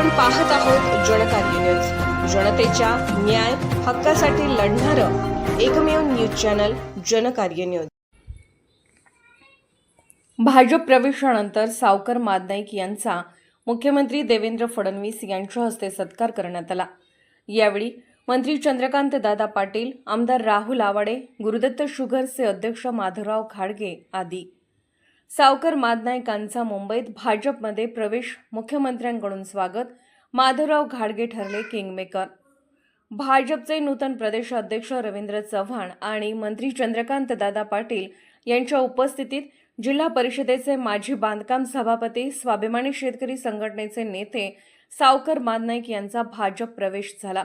आपण पाहत आहोत जनकार्य न्यूज जनतेच्या न्याय हक्कासाठी लढणारं एकमेव news channel Jankarya news BJP प्रवेशानंतर Savkar Madnaik यांचा मुख्यमंत्री देवेंद्र फडणवीस यांच्या हस्ते सत्कार करण्यात आला. यावेळी मंत्री चंद्रकांत दादा पाटील आमदार राहुल आवाडे गुरुदत्त शुगरचे अध्यक्ष माधवराव खाडगे आदी सावकर मादनायकांचा मुंबईत भाजपमध्ये प्रवेश. मुख्यमंत्र्यांकडून स्वागत. माधवराव घाडगे ठरले किंगमेकर भाजपचे नूतन प्रदेश अध्यक्ष रवींद्र चव्हाण आणि मंत्री चंद्रकांत दादा पाटील यांच्या उपस्थितीत जिल्हा परिषदेचे माजी बांधकाम सभापती स्वाभिमानी शेतकरी संघटनेचे नेते सावकर मादनाईक यांचा भाजप प्रवेश झाला.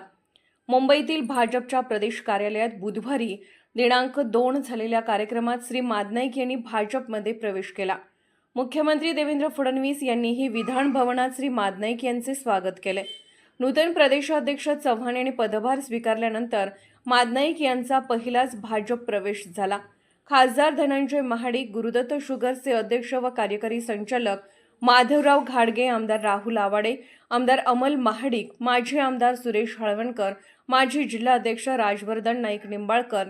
मुंबईतील भाजपच्या प्रदेश कार्यालयात बुधवारी दिनांक दोन झालेल्या कार्यक्रमात श्री मादनाईक यांनी भाजपमध्ये प्रवेश केला. मुख्यमंत्री देवेंद्र फडणवीस यांनीही विधान भवनात श्री मादनाईक यांचे स्वागत केले. नूतन प्रदेशाध्यक्ष चव्हाण यांनी पदभार स्वीकारल्यानंतर मादनाईक यांचा पहिलाच भाजप प्रवेश झाला. खासदार धनंजय महाडिक गुरुदत्त शुगरचे अध्यक्ष व कार्यकारी संचालक माधवराव घाडगे आमदार राहुल आवाडे आमदार अमल महाडिक माजी आमदार सुरेश हळवणकर माजी जिल्हाध्यक्ष राजवर्धन नाईक निंबाळकर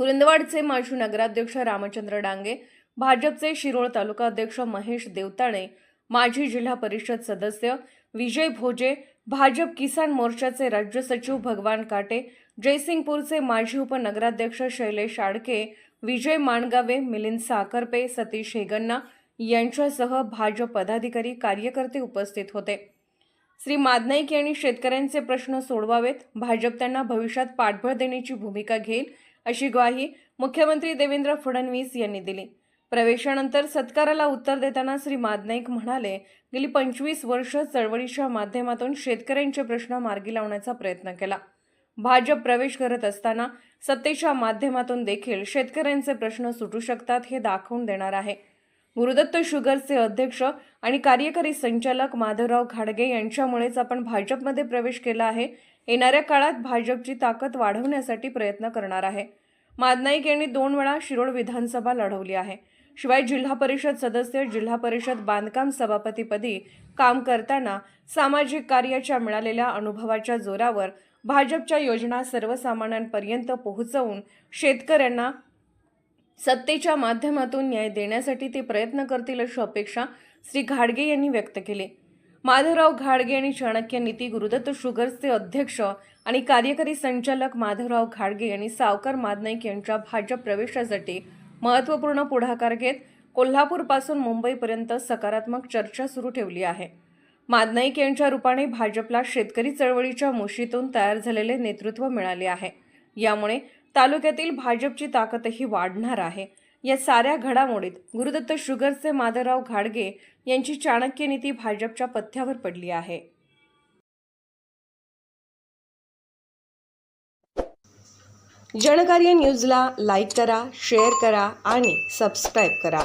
कुरुंदवाडचे माजी नगराध्यक्ष रामचंद्र डांगे भाजपचे शिरोळ तालुका अध्यक्ष महेश देवताणे माजी जिल्हा परिषद सदस्य विजय भोजे भाजप किसान मोर्चाचे राज्य सचिव भगवान काटे जयसिंगपूरचे माजी उपनगराध्यक्ष शैलेश आडके विजय माणगावे मिलिंद साखरपे सतीश हेगन्ना यांच्यासह भाजप पदाधिकारी कार्यकर्ते उपस्थित होते. श्री मादनाईक यांनी शेतकऱ्यांचे प्रश्न सोडवावेत भाजप त्यांना भविष्यात पाठबळ देण्याची भूमिका घेईल अशी ग्वाही मुख्यमंत्री देवेंद्र फडणवीस यांनी दिली. प्रवेशानंतर सत्काराला उत्तर देताना श्री मादनाईक म्हणाले गेली पंचवीस वर्ष चळवळीच्या माध्यमातून शेतकऱ्यांचे प्रश्न मार्गी लावण्याचा प्रयत्न केला. भाजप प्रवेश करत असताना सत्तेच्या माध्यमातून देखील शेतकऱ्यांचे प्रश्न सुटू शकतात हे दाखवून देणार आहे. गुरुदत्त शुगरचे अध्यक्ष आणि कार्यकारी संचालक माधवराव घाडगे यांच्यामुळेच आपण भाजपमध्ये प्रवेश केला आहे. येणाऱ्या काळात भाजपची ताकद वाढवण्यासाठी प्रयत्न करणार आहे. मादनाईक यांनी दोन वेळा शिरोळ विधानसभा लढवली आहे. शिवाय जिल्हा परिषद सदस्य जिल्हा परिषद बांधकाम सभापतीपदी काम करताना सामाजिक कार्याच्या मिळालेल्या अनुभवाच्या जोरावर भाजपच्या योजना सर्वसामान्यांपर्यंत पोहोचवून शेतकऱ्यांना सत्तेच्या माध्यमातून न्याय देण्यासाठी ते प्रयत्न करतील अशी अपेक्षा श्री घाडगे यांनी व्यक्त केली. माधवराव घाडगे आणि चाणक्य नीती गुरुदत्त शुगर्सचे अध्यक्ष आणि कार्यकारी संचालक माधवराव घाडगे यांनी सावकार मादनाईक यांच्या भाजप प्रवेशासाठी महत्त्वपूर्ण पुढाकार घेत कोल्हापूरपासून मुंबईपर्यंत सकारात्मक चर्चा सुरू ठेवली आहे. मादनाईक यांच्या रूपाने भाजपला शेतकरी चळवळीच्या मुशीतून तयार झालेले नेतृत्व मिळाले आहे. यामुळे तालुक्यातील भाजपची ताकदही वाढणार आहे. या साऱ्या घडामोडीत गुरुदत्त शुगरचे माधवराव घाडगे यांची चाणक्य नीती भाजपच्या पथ्यावर पडली आहे. जनकार्य न्यूजला लाईक करा शेअर करा आणि सबस्क्राईब करा.